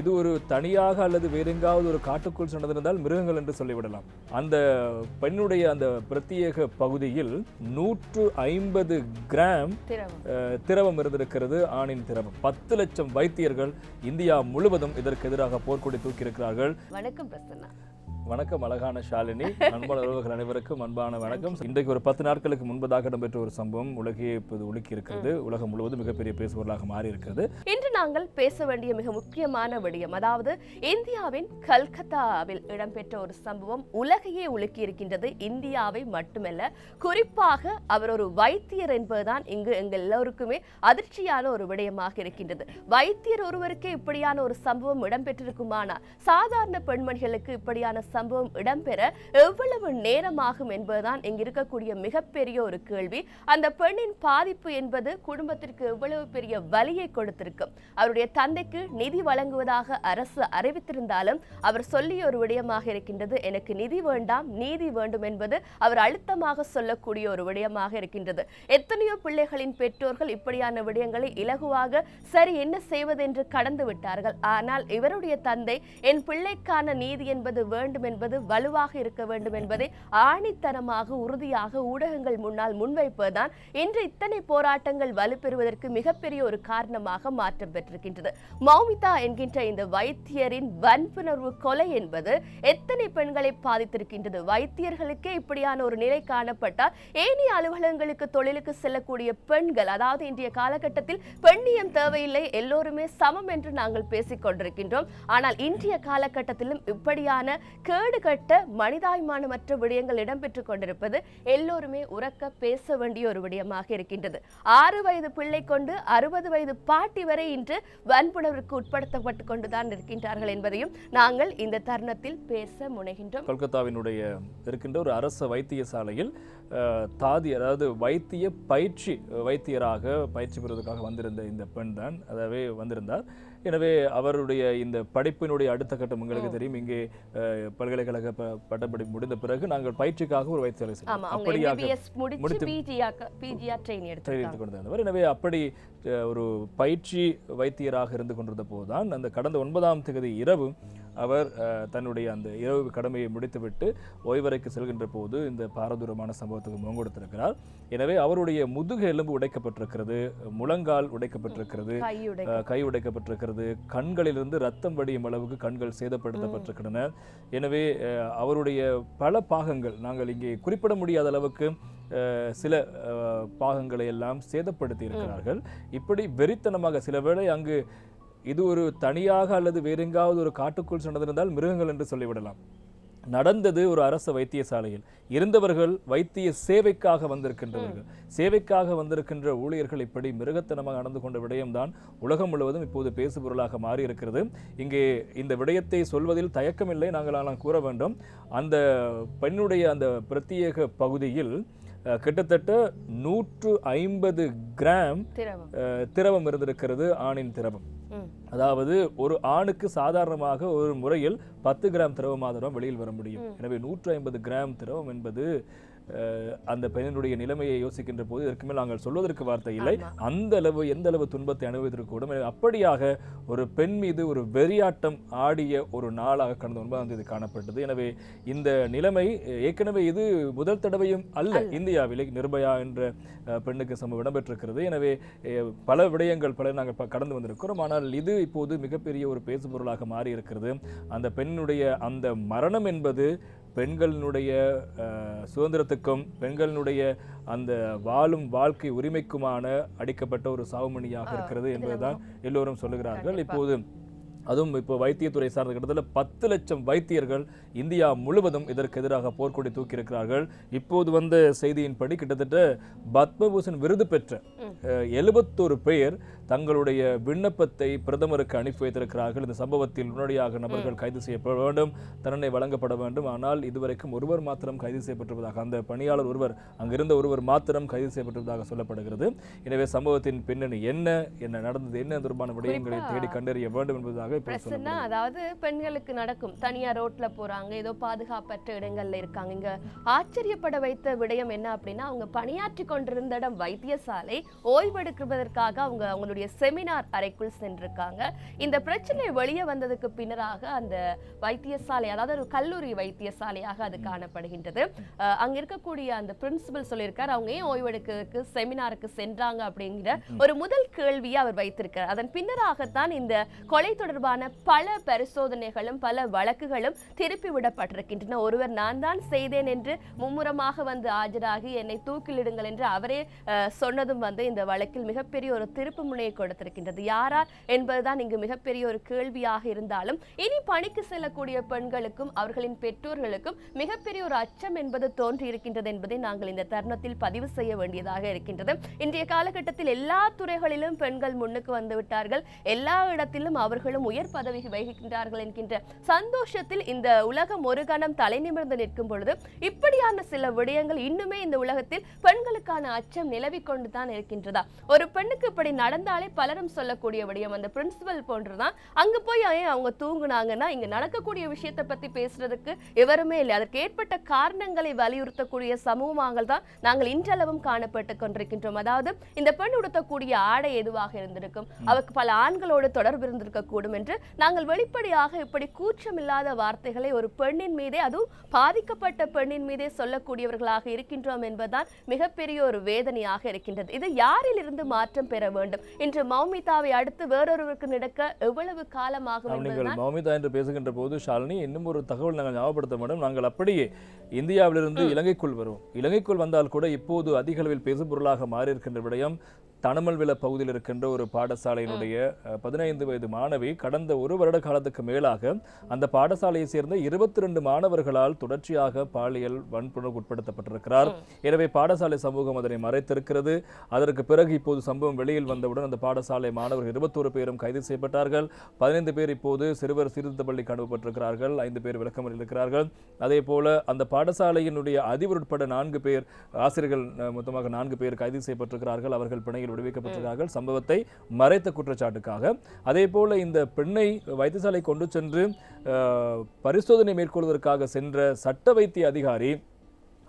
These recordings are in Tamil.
இது ஒரு தனியாக அல்லது வேற எங்காவது ஒரு காட்டுக்குள் சென்றதிருந்தால் மிருகங்கள் என்று சொல்லிவிடலாம். அந்த பெண்ணுடைய அந்த பிரத்யேக பகுதியில் நூற்று ஐம்பது கிராம் திரவம். இருந்திருக்கிறது ஆணின் திரவம். பத்து லட்சம் வைத்தியர்கள் இந்தியா முழுவதும் இதற்கு எதிராக போர்க்கொடி தூக்கியிருக்கிறார்கள். வணக்கம் பிரசன்னா. வணக்கம் அழகான ஷாலினி. அன்பான உறவுகள் அனைவருக்கும் அன்பான வணக்கம். இன்றைக்கு ஒரு பத்து நாட்களுக்கு முன்பதாக இடம்பெற்ற ஒரு சம்பவம் உலகையே இப்போது உலுக்கி இருக்கிறது உலகம் முழுவதும் மிகப்பெரிய பேசுபொருளாக மாறி இருக்கிறது இன்று நாங்கள் பேச வேண்டிய மிக முக்கியமான விடயம் அதாவது இந்தியாவின் கல்கத்தாவில் இடம்பெற்ற ஒரு சம்பவம் உலகையே உலுக்கி இருக்கின்றது இந்தியாவை மட்டுமல்ல குறிப்பாக அவர் ஒரு வைத்தியர் என்பதுதான் இங்கு எங்கள் எல்லோருக்குமே அதிர்ச்சியான ஒரு விடயமாக இருக்கின்றது. வைத்தியர் ஒருவருக்கே இப்படியான ஒரு சம்பவம் இடம்பெற்றிருக்குமானால் சாதாரண பெண்மணிகளுக்கு இப்படியான சம்பவம் இடம்பெற எவ்வளவு நேரமாகும் என்பதுதான் இங்கு இருக்கக்கூடிய மிகப்பெரிய ஒரு கேள்வி. அந்த பெண்ணின் பாதிப்பு என்பது குடும்பத்திற்கு எவ்வளவு பெரிய வலியை கொடுத்திருக்கும் அவருடைய தந்தைக்கு நிதி வழங்குவதாக அரசு அறிவித்திருந்தாலும் அவர் சொல்லிய ஒரு விடயமாக இருக்கின்றது எனக்கு நிதி வேண்டாம் நீதி வேண்டும் என்பது அவர் அழுத்தமாக சொல்லக்கூடிய ஒரு விடயமாக இருக்கின்றது. எத்தனையோ பிள்ளைகளின் பெற்றோர்கள் இப்படியான விடயங்களை இலகுவாக சரி என்ன செய்வது என்று கடந்து விட்டார்கள். ஆனால் இவருடைய தந்தை என் பிள்ளைக்கான நீதி என்பது வேண்டும் என்பது வலுவாக இருக்க வேண்டும் என்பதை ஆணித்தனமாக உறுதியாக ஊடகங்கள் முன்னால் முன்வைப்பதுதான் இன்று இத்தனை போராட்டங்கள் வலுப்பெறுவதற்கு மிகப்பெரிய ஒரு காரணமாக மாற்றம் பெற்றிருக்கின்றது. மௌமிதா என்கின்ற இந்த வைத்தியரின் வன்புணர்வு கொலை என்பது எத்தனை பெண்களை பாதித்திருக்கின்றது? வைத்தியர்களுக்கே இப்படியான ஒரு நிலை காணப்பட்டால் ஏனைய அலுவலகங்களுக்கு தொழிலுக்கு செல்லக்கூடிய பெண்கள் அதாவது இன்றைய காலகட்டத்தில் பெண்ணியம் தேவையில்லை எல்லோருமே சமம் என்று நாங்கள் பேசிக் கொண்டிருக்கின்றோம் ஆனால் இன்றைய காலகட்டத்திலும் இப்படியான கேடுகட்ட மனிதாய்மானமற்ற விடயங்கள் இடம்பெற்றுக் கொண்டிருப்பது எல்லோருமே உறக்க பேச வேண்டிய ஒரு விடயமாக இருக்கின்றது. ஆறு வயது பிள்ளை கொண்டு அறுபது வயது பாட்டி வரை இன்று வன்புணர்வுக்கு உட்படுத்தப்பட்டு கொண்டுதான் இருக்கின்றார்கள் என்பதையும் நாங்கள் இந்த தருணத்தில் பேச முனைகின்றோம். கொல்கத்தாவினுடைய இருக்கின்ற ஒரு அரச வைத்தியசாலையில் தாதி அதாவது வைத்திய பயிற்சி வைத்தியராக பயிற்சி பெறுவதற்காக வந்திருந்த இந்த பெண் தான் அதாவே வந்திருந்தார். எனவே அவருடைய இந்த படிப்பினுடைய அடுத்த கட்டம் உங்களுக்கு தெரியும். இங்கே பல்கலைக்கழக ப- பட்டப்படிப்பு முடிந்த பிறகு நாங்கள் பயிற்சிக்காக ஒரு வைத்தியசாலை அப்படியாக முடித்து- ட்ரெயின் எடுத்து கொண்டிருந்தவர் எனவே அப்படி ஒரு பயிற்சி வைத்தியராக இருந்து கொண்டிருந்த போதுதான் அந்த கடந்த ஒன்பதாம் தேதி இரவு அவர் தன்னுடைய அந்த இரவு கடமையை முடித்துவிட்டு ஓய்வறைக்கு செல்கின்ற போது இந்த பாரதூரமான சம்பவத்துக்கு முகம் கொடுத்திருக்கிறார் எனவே அவருடைய முதுகு எலும்பு உடைக்கப்பட்டிருக்கிறது முழங்கால் உடைக்கப்பட்டிருக்கிறது கை உடைக்கப்பட்டிருக்கிறது கண்களிலிருந்து ரத்தம் வடியும் அளவுக்கு கண்கள் சேதப்படுத்தப்பட்டிருக்கின்றன. எனவே அவருடைய பல பாகங்கள் நாங்கள் இங்கே குறிப்பிட முடியாத அளவுக்கு சில பாகங்களை எல்லாம் சேதப்படுத்தி இருக்கிறார்கள் இப்படி வெறித்தனமாக சில வேளை அங்கு இது ஒரு தனியாக அல்லது வேறெங்காவது ஒரு காட்டுக்குள் சென்றதிருந்தால் மிருகங்கள் என்று சொல்லிவிடலாம். நடந்தது ஒரு அரசு வைத்தியசாலையில். இருந்தவர்கள் வைத்திய சேவைக்காக வந்திருக்கின்றவர்கள். சேவைக்காக வந்திருக்கின்ற ஊழியர்கள் இப்படி மிருகத்தனமாக நடந்து கொண்ட விடயம்தான் உலகம் முழுவதும் இப்போது பேசுபொருளாக மாறி இருக்கிறது இங்கே இந்த விடயத்தை சொல்வதில் தயக்கமில்லை நாங்கள் ஆனால் கூற வேண்டும். அந்த பெண்ணுடைய அந்த பிரத்யேக பகுதியில் கிட்டத்தட்ட நூற்று ஐம்பது கிராம் திரவம். இருந்திருக்கிறது ஆணின் திரவம். அதாவது ஒரு ஆணுக்கு சாதாரணமாக ஒரு முறையில் பத்து கிராம் திரவம் மாத்திரம் வெளியில் வர முடியும். எனவே நூற்று ஐம்பது கிராம் திரவம் என்பது அந்த பெண்ணினுடைய நிலைமையை யோசிக்கின்ற போது இதற்கு மேல் நாங்கள் சொல்வதற்கு வார்த்தை இல்லை. அந்த அளவு எந்த அளவு துன்பத்தை அனுபவித்திருக்கூடும் அப்படியாக ஒரு பெண் மீது ஒரு வெறியாட்டம் ஆடிய ஒரு நாளாக கடந்த ஒன்பதாம் தேதி காணப்பட்டது. எனவே இந்த நிலைமை ஏற்கனவே இது முதல் தடவையும் அல்ல இந்தியாவிலே நிர்பயா என்ற பெண்ணுக்கு சம்பவம் இடம்பெற்றிருக்கிறது. எனவே பல விடயங்கள் பல நாங்கள் கடந்து வந்திருக்கிறோம். ஆனால் இது இப்போது மிகப்பெரிய ஒரு பேசுபொருளாக மாறி இருக்கிறது அந்த பெண்ணுடைய அந்த மரணம் என்பது பெண்களினுடைய சுதந்திரத்துக்கும் பெண்களினுடைய அந்த வாழும் வாழ்க்கை உரிமைக்குமான அடிக்கப்பட்ட ஒரு சாவுமணியாக இருக்கிறது என்பதுதான் எல்லோரும் சொல்லுகிறார்கள். இப்போது அதுவும் இப்போ வைத்தியத்துறை சார்ந்த கிட்டத்தட்ட பத்து லட்சம் வைத்தியர்கள் இந்தியா முழுவதும் இதற்கு எதிராக போர்க்கொடி தூக்கியிருக்கிறார்கள். இப்போது வந்த செய்தியின்படி கிட்டத்தட்ட பத்மபூஷன் விருது பெற்ற எழுபத்தோரு பேர் தங்களுடைய விண்ணப்பத்தை பிரதமருக்கு அனுப்பி வைத்திருக்கிறார்கள். இந்த சம்பவத்தில் உடனடியாக நபர்கள் கைது செய்யப்பட வேண்டும். தண்டனை வழங்கப்பட வேண்டும். ஆனால் இதுவரைக்கும் ஒருவர் மாத்திரம் கைது செய்யப்பட்டிருப்பதாக அந்த பணியாளர் ஒருவர் அங்கிருந்த ஒருவர் மாத்திரம் கைது செய்யப்பட்டிருப்பதாக சொல்லப்படுகிறது. எனவே சம்பவத்தின் பின்னணி என்ன என்ன நடந்தது என்ன தொடர்பான விடயங்களை தேடி கண்டறிய வேண்டும் என்பதாக அதாவது பெண்களுக்கு நடக்கும் தனியா ரோட்ல போறாங்க ஏதோ பாதுகாப்பற்ற இடங்கள்ல இருக்காங்க. இங்க ஆச்சரியப்பட வைத்த விடயம் என்ன அப்படின்னா அவங்க பணியாற்றி கொண்டிருந்த இடம் வைத்தியசாலை. ஓய்வெடுப்பதற்காக அவங்க அவங்களுடைய அவர்களுடைய செமினார் அறைக்குள் சென்றிருக்காங்க. இந்த பிரச்சனை வெளியே வந்ததுக்கு பின்னராக அந்த வைத்தியசாலை அதாவது ஒரு கல்லூரி வைத்தியசாலையாக அது காணப்படுகின்றது. அங்க இருக்கக்கூடிய அந்த பிரின்சிபல் சொல்லியிருக்கார் அவங்க ஏன் ஓய்வெடுக்கிறதுக்கு செமினாருக்கு சென்றாங்க? அப்படிங்கிற ஒரு முதல் கேள்வியை அவர் வைத்திருக்கிறார். அதன் பின்னராகத்தான் இந்த கொலை தொடர்பான பல பரிசோதனைகளும் பல வழக்குகளும் திருப்பி விடப்பட்டிருக்கின்றன. ஒருவர் நான் தான் செய்தேன் என்று மும்முரமாக வந்து ஆஜராகி என்னை தூக்கிலிடுங்கள் என்று அவரே சொன்னதும் வந்து இந்த வழக்கில் மிகப்பெரிய ஒரு திருப்பு முனையை கொடுத்திருக்கின்றது. யாரா என்பதுதான் இங்கு மிகப்பெரிய ஒரு கேள்வியாக இருந்தாலும் இனி பணிக்கு செல்லக்கூடிய பெண்களுக்கும் அவர்களின் பெற்றோர்களுக்கும் மிகப்பெரிய ஒரு அச்சம் என்பது தோன்றியிருக்கின்றது என்பதை நாங்கள் இந்த தருணத்தில் பதிவு செய்ய வேண்டியதாக இருக்கின்றது. இன்றைய காலகட்டத்தில் எல்லா துறைகளிலும் பெண்கள் முன்னுக்கு வந்து விட்டார்கள். எல்லா இடத்திலும் அவர்களும் உயர் பதவி வகிக்கின்றார்கள் என்கின்ற சந்தோஷத்தில் இந்த உலகம் ஒரு கணம் தலை நிமிர்ந்து நிற்கும் பொழுது இப்படியான சில விடயங்கள் இன்னுமே இந்த உலகத்தில் பெண்களுக்கான அச்சம் நிலவிக்கொண்டுதான் இருக்கின்றதா? ஒரு பெண்ணுக்கு இப்படி நடந்த நடந்தாலே பலரும் சொல்லக்கூடிய விடயம் அந்த பிரின்சிபல் போன்றுதான். அங்க போய் ஏன் அவங்க தூங்குனாங்கன்னா இங்க நடக்கக்கூடிய விஷயத்தை பத்தி பேசுறதுக்கு எவருமே இல்லை. அதற்கு ஏற்பட்ட காரணங்களை வலியுறுத்தக்கூடிய சமூகங்கள் தான் நாங்கள் இன்றளவும் காணப்பட்டு கொண்டிருக்கின்றோம். அதாவது இந்த பெண் உடுத்தக்கூடிய ஆடை எதுவாக இருந்திருக்கும்? அவருக்கு பல ஆண்களோடு தொடர்பு இருந்திருக்க கூடும் என்று நாங்கள் வெளிப்படையாக இப்படி கூச்சமில்லாத வார்த்தைகளை ஒரு பெண்ணின் மீதே அதுவும் பாதிக்கப்பட்ட பெண்ணின் மீதே சொல்லக்கூடியவர்களாக இருக்கின்றோம் என்பதுதான் மிகப்பெரிய ஒரு வேதனையாக இருக்கின்றது. இது யாரில் இருந்து மாற்றம் பெற வேண்டும்? இன்று மௌமிதாவை அடுத்து வேறொருவருக்கு நடக்க எவ்வளவு காலமாகும் நீங்கள் மௌமிதா என்று பேசுகின்ற போது ஷாலினி இன்னும் ஒரு தகவல் நாங்கள் ஞாபகப்படுத்த வேண்டும். நாங்கள் அப்படியே இந்தியாவிலிருந்து இலங்கைக்குள் வருவோம். இலங்கைக்குள் வந்தால் கூட இப்போது அதிக அளவில் பேசுபொருளாக மாறி இருக்கின்ற விடயம் தனமல்வில பகுதியில் இருக்கின்ற ஒரு பாடசாலையினுடைய பதினைந்து வயது மாணவி கடந்த ஒரு வருட காலத்துக்கு மேலாக அந்த பாடசாலையை சேர்ந்த இருபத்தி ரெண்டு மாணவர்களால் தொடர்ச்சியாக பாலியல் வன்புணர்வு உட்படுத்தப்பட்டிருக்கிறார். எனவே பாடசாலை சமூகம் அதனை மறைத்திருக்கிறது. அதற்கு பிறகு இப்போது சம்பவம் வெளியில் வந்தவுடன் அந்த பாடசாலை மாணவர்கள் இருபத்தோரு பேரும் கைது செய்யப்பட்டார்கள். பதினைந்து பேர் இப்போது சிறுவர் சீர்திருத்த பள்ளிக்கு அனுப்பப்பட்டிருக்கிறார்கள். ஐந்து பேர் விளக்கமறில் இருக்கிறார்கள் அதே போல அந்த பாடசாலையினுடைய அதிபர் உட்பட நான்கு பேர் ஆசிரியர்கள் மொத்தமாக நான்கு பேர் கைது செய்யப்பட்டிருக்கிறார்கள். அவர்கள் பிணையில் விடுவிக்கப்பட்டிருக்கிறார்கள். சம்பவத்தை மறைத்த குற்றச்சாட்டுக்காக. அதே போல இந்த பெண்ணை வைத்தியசாலை கொண்டு சென்று பரிசோதனை மேற்கொள்வதற்காக சென்ற சட்ட வைத்திய அதிகாரி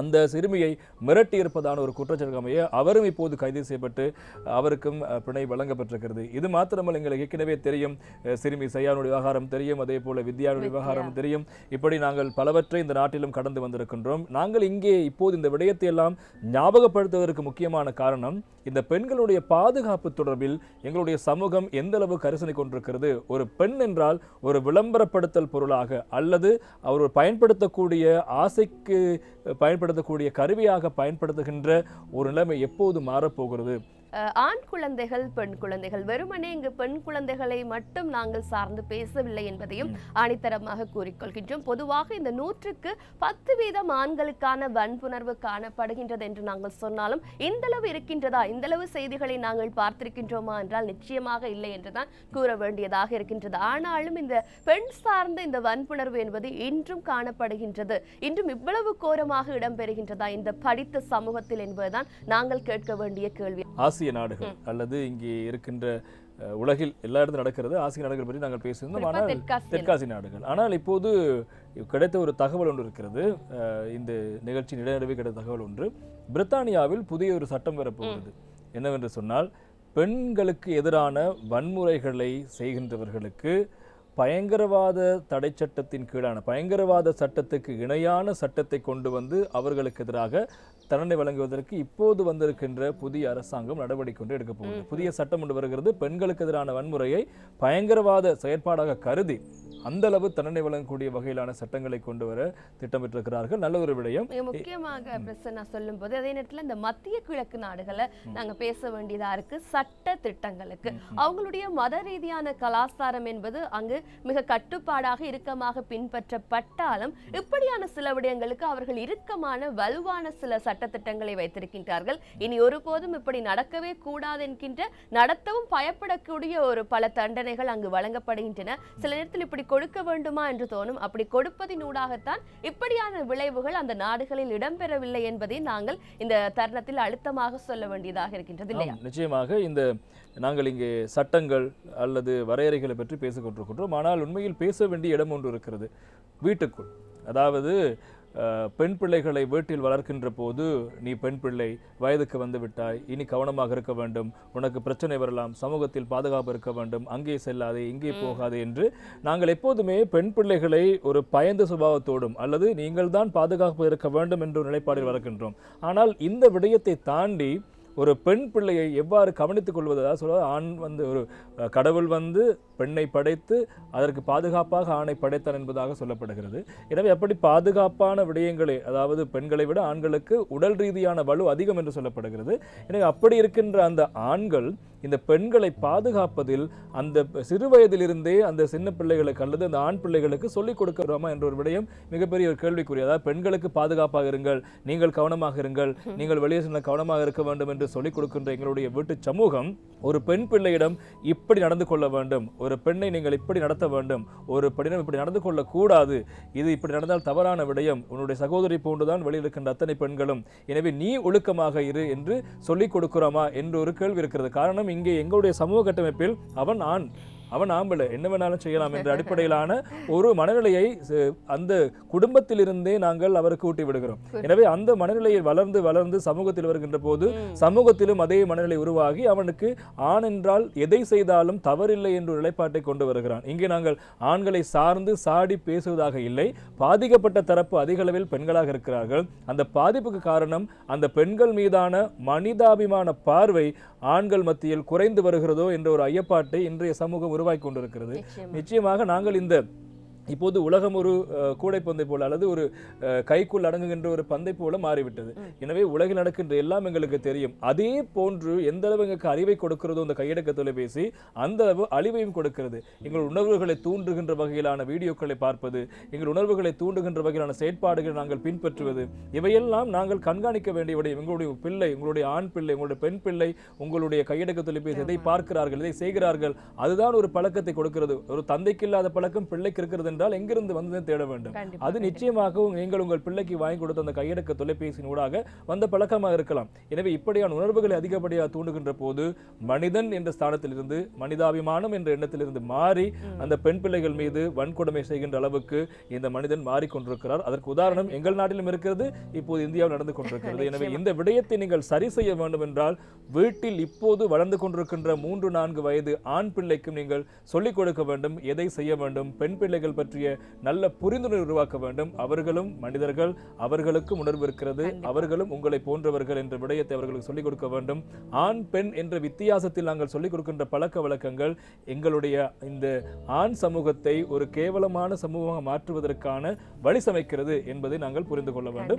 அந்த சிறுமியை மிரட்டி இருப்பதான ஒரு குற்றச்சாட்டு அமைய அவரும் இப்போது கைது செய்யப்பட்டு அவருக்கும் பிணை வழங்கப்பட்டிருக்கிறது. இது மாத்திரமல்ல எங்களுக்கு ஏற்கனவே தெரியும் சிறுமி சையானுடைய விவகாரம் தெரியும் அதே போல வித்யானுடைய விவகாரம் தெரியும். இப்படி நாங்கள் பலவற்றை இந்த நாட்டிலும் கடந்து வந்திருக்கின்றோம். நாங்கள் இங்கே இப்போது இந்த விடயத்தை எல்லாம் ஞாபகப்படுத்துவதற்கு முக்கியமான காரணம் இந்த பெண்களுடைய பாதுகாப்பு தொடர்பில் எங்களுடைய சமூகம் எந்த அளவு கரிசனை கொண்டிருக்கிறது. ஒரு பெண் என்றால் ஒரு விளம்பரப்படுத்தல் பொருளாக அல்லது அவர் பயன்படுத்தக்கூடிய ஆசைக்கு பயன்படுத்தக்கூடிய கருவியாக பயன்படுத்துகின்ற ஒரு நிலைமை எப்போது மாறப்போகிறது? ஆண் குழந்தைகள் பெண் குழந்தைகள் வெறுமனே இங்கு பெண் குழந்தைகளை மட்டும் நாங்கள் சார்ந்து பேசவில்லை என்பதையும் ஆணித்தரமாக கூறிக்கொள்கின்றோம். பொதுவாக இந்த நூற்றுக்கு பத்து வீதம் ஆண்களுக்கான வன்புணர்வு காணப்படுகின்றது என்று நாங்கள் சொன்னாலும் இந்தளவு இருக்கின்றதா? இந்தளவு செய்திகளை நாங்கள் பார்த்திருக்கின்றோமா என்றால் நிச்சயமாக இல்லை என்றுதான் கூற வேண்டியதாக இருக்கின்றது. ஆனாலும் இந்த பெண் சார்ந்த இந்த வன்புணர்வு என்பது இன்றும் காணப்படுகின்றது. இன்றும் இவ்வளவு கோரமாக இடம்பெறுகின்றதா? இந்த படித்த சமூகத்தில் என்பதுதான் நாங்கள் கேட்க வேண்டிய கேள்வி. ஆசிய நாடுகள் அல்லது இங்கே இருக்கின்ற உலகில் எல்லா இடத்துல நடக்கிறது. ஆசிய நாடுகள் பற்றி நாங்கள் பேசியிருந்தோம். ஆனால் தெற்காசிய தெற்காசி நாடுகள். ஆனால் இப்போது கிடைத்த ஒரு தகவல் ஒன்று இருக்கிறது. இந்த நிகழ்ச்சி இடைநடுவே கிடைத்த தகவல் ஒன்று. பிரித்தானியாவில் புதிய ஒரு சட்டம் வரப்போகிறது. என்னவென்று சொன்னால் பெண்களுக்கு எதிரான வன்முறைகளை செய்கின்றவர்களுக்கு பயங்கரவாத தடை சட்டத்தின் கீழான பயங்கரவாத சட்டத்துக்கு இணையான சட்டத்தை கொண்டு வந்து அவர்களுக்கு எதிராக தண்டனை வழங்குவதற்கு இப்போது வந்திருக்கின்ற புதிய அரசாங்கம் நடவடிக்கை ஒன்று எடுக்க போகுது. புதிய சட்டம் ஒன்று வருகிறது. பெண்களுக்கு எதிரான வன்முறையை பயங்கரவாத செயற்பாடாக கருதி அந்த அளவு தண்டனை வழங்கக்கூடிய வகையிலான சட்டங்களை கொண்டு வர திட்டமிட்டிருக்கிறார்கள். நல்ல ஒரு விடயம். மிக முக்கியமாக பிரசன்னா சொல்லும் போது அதே நேரத்துல இந்த மத்திய கிழக்கு நாடுகளை நாங்க பேச வேண்டியதா இருக்கு. சட்ட திட்டங்களுக்கு. அவங்களுடைய மத ரீதியான கலாச்சாரம் என்பது அங்கு மிக கட்டுப்பாடாக இறுக்கமாக பின்பற்றப்பட்டாலும் இப்படியான சில விடயங்களுக்கு அவர்கள் இறுக்கமான வலுவான சில சட்டத்திட்டங்களை வைத்திருக்கின்றார்கள். இனி ஒருபோதும் இப்படி நடக்கவே கூடாது என்கின்ற நடத்தவும் பயப்படக்கூடிய ஒரு பல தண்டனைகள் அங்கு வழங்கப்படுகின்றன. சில நேரத்தில் இப்படி கொடுக்க வேண்டுமா என்று தோணும். அப்படி கொடுப்பதினூடாகத்தான் இப்படியான விளைவுகள் அந்த நாடுகளில் இடம்பெறவில்லை என்பதை நாங்கள் இந்த தருணத்தில் அழுத்தமாக சொல்ல வேண்டியதாக இருக்கின்றது இல்லையா? நிச்சயமாக இந்த நாங்கள் இங்கே சட்டங்கள் அல்லது வரையறைகளை பற்றி பேசிக்கொண்டிருக்கின்றோம் ஆனால் உண்மையில் பேச வேண்டிய இடம் ஒன்று இருக்கிறது. வீட்டுக்குள். அதாவது பெண் பிள்ளைகளை வீட்டில் வளர்க்கின்ற போது நீ பெண் பிள்ளை வயதுக்கு வந்து விட்டாய் இனி கவனமாக இருக்க வேண்டும் உனக்கு பிரச்சனை வரலாம் சமூகத்தில் பாதுகாப்பு இருக்க வேண்டும் அங்கே செல்லாதே இங்கே போகாதே என்று நாங்கள் எப்போதுமே பெண் பிள்ளைகளை ஒரு பயந்த சுபாவத்தோடும் அல்லது நீங்கள் தான் பாதுகாப்பு இருக்க வேண்டும் என்ற ஒரு நிலைப்பாடில் வளர்க்கின்றோம். ஆனால் இந்த விடயத்தை தாண்டி ஒரு பெண் பிள்ளையை எவ்வாறு கவனித்துக் கொள்வது அதாவது ஆண் வந்து ஒரு கடவுள் வந்து பெண்ணை படைத்து அதற்கு பாதுகாப்பாக ஆணை படைத்தான் என்பதாக சொல்லப்படுகிறது. எனவே அப்படி பாதுகாப்பான விடயங்களை அதாவது பெண்களை விட ஆண்களுக்கு உடல் ரீதியான வலு அதிகம் என்று சொல்லப்படுகிறது. எனவே அப்படி இருக்கின்ற அந்த ஆண்கள் இந்த பெண்களை பாதுகாப்பதில் அந்த சிறு வயதிலிருந்தே அந்த சின்ன பிள்ளைகளுக்கு அல்லது அந்த ஆண் பிள்ளைகளுக்கு சொல்லிக் கொடுக்கிறோமா என்ற ஒரு விடயம் மிகப்பெரிய ஒரு கேள்விக்குரிய அதாவது பெண்களுக்கு பாதுகாப்பாக இருங்கள் நீங்கள் கவனமாக இருங்கள் நீங்கள் வெளியே செல்ல கவனமாக இருக்க வேண்டும் என்று சொல்லிக் கொடுக்கின்ற எங்களுடைய வீட்டு சமூகம் ஒரு பெண் பிள்ளையிடம் இப்படி நடந்து கொள்ள வேண்டும் ஒரு பெண்ணை நீங்கள் இப்படி நடத்த வேண்டும் ஒரு பெண்ணிடம் இப்படி நடந்து கொள்ளக்கூடாது இது இப்படி நடந்தால் தவறான விடயம். உன்னுடைய சகோதரி போன்றுதான் வெளியிருக்கின்ற அத்தனை பெண்களும். எனவே நீ ஒழுக்கமாக இரு என்று சொல்லிக் கொடுக்கிறோமா என்று ஒரு கேள்வி இருக்கிறது. காரணம் இங்கே எங்களுடைய சமூக கட்டமைப்பில் அவன் ஆண். அவன் ஆம்பளை என்ன வேணாலும் செய்யலாம் என்ற அடிப்படையிலான ஒரு மனநிலையை அந்த குடும்பத்திலிருந்தே நாங்கள் அவருக்கு ஊட்டி விடுகிறோம். எனவே அந்த மனநிலையை வளர்ந்து வளர்ந்து சமூகத்தில் வருகின்ற போது சமூகத்திலும் அதே மனநிலை உருவாகி அவனுக்கு ஆண் என்றால் எதை செய்தாலும் தவறில்லை என்ற நிலைப்பாட்டை கொண்டு வருகிறான். இங்கே நாங்கள் ஆண்களை சார்ந்து சாடி பேசுவதாக இல்லை. பாதிக்கப்பட்ட தரப்பு அதிக அளவில் பெண்களாக இருக்கிறார்கள். அந்த பாதிப்புக்கு காரணம் அந்த பெண்கள் மீதான மனிதாபிமான பார்வை ஆண்கள் மத்தியில் குறைந்து வருகிறதோ என்ற ஒரு ஐயப்பாட்டை இன்றைய சமூகம் உருவாக்கி கொண்டிருக்கிறது. நிச்சயமா. நிச்சயமாக நாங்கள் இந்த இப்போது உலகம் ஒரு கூடைப்பந்தை போல அல்லது ஒரு கைக்குள் அடங்குகின்ற ஒரு பந்தை போல மாறிவிட்டது. எனவே உலகில் நடக்கின்ற எல்லாம் எங்களுக்கு தெரியும். அதே போன்று எந்த அளவு எங்களுக்கு அறிவை கொடுக்கிறதோ இந்த கையடக்க தொலைபேசி அந்த அளவு அழிவையும் கொடுக்கிறது. எங்கள் உணர்வுகளை தூண்டுகின்ற வகையிலான வீடியோக்களை பார்ப்பது எங்கள் உணர்வுகளை தூண்டுகின்ற வகையிலான செயற்பாடுகளை நாங்கள் பின்பற்றுவது இவையெல்லாம் நாங்கள் கண்காணிக்க வேண்டிய விடயம் எங்களுடைய பிள்ளை உங்களுடைய ஆண் பிள்ளை உங்களுடைய பெண் பிள்ளை உங்களுடைய கையடக்க தொலைபேசி எதை பார்க்கிறார்கள் எதை செய்கிறார்கள் அதுதான் ஒரு பழக்கத்தை கொடுக்கிறது. ஒரு தந்தைக்கு இல்லாத பழக்கம் பிள்ளைக்கு இருக்கிறது என்றால் எங்கிருந்து வந்து தேட வேண்டும். அது நிச்சயமாக நீங்கள் உங்கள் பிள்ளைக்கு வாங்கி கொடுத்த அந்த கையடக்க தொலைபேசியின் ஊடாக வந்த பழக்கமாக இருக்கலாம். எனவே இப்படியான உணர்வுகளை அதிகப்படியாக தூண்டுகின்ற போது மனிதன் என்ற ஸ்தானத்திலிருந்து மனிதாபிமானம் என்ற எண்ணத்திலிருந்து மாறி அந்த பெண் பிள்ளைகள் மீது வன்கொடுமை செய்கின்ற அளவுக்கு இந்த மனிதன் மாறிக்கொண்டிருக்கிறார் அதற்கு உதாரணம் எங்கள் நாட்டிலும் இருக்கிறது இப்போது இந்தியாவில் நடந்து கொண்டிருக்கிறது. எனவே இந்த விடயத்தை நீங்கள் சரி செய்ய வேண்டும் என்றால் வீட்டில் இப்போது வளர்ந்து கொண்டிருக்கின்ற மூன்று நான்கு வயது ஆண் பிள்ளைக்கும் நீங்கள் சொல்லிக் கொடுக்க வேண்டும். எதை செய்ய வேண்டும்? பெண் பிள்ளைகள் பற்றிய நல்ல புரிந்துணர்வு உருவாக்க வேண்டும். அவர்களும் மனிதர்கள் அவர்களுக்கும் உணர்வு இருக்கிறது. அவர்களும் உங்களை போன்றவர்கள் என்ற விடயத்தை அவர்களுக்கு சொல்லிக் கொடுக்க வேண்டும். ஆண் பெண் என்ற வித்தியாசத்தில் நாங்கள் சொல்லிக் கொடுக்கின்ற பழக்க வழக்கங்கள் எங்களுடைய இந்த ஆண் சமூகத்தை ஒரு கேவலமான சமூகமாக மாற்றுவதற்கான வழி சமைக்கிறது என்பதை நாங்கள் புரிந்து கொள்ள வேண்டும்.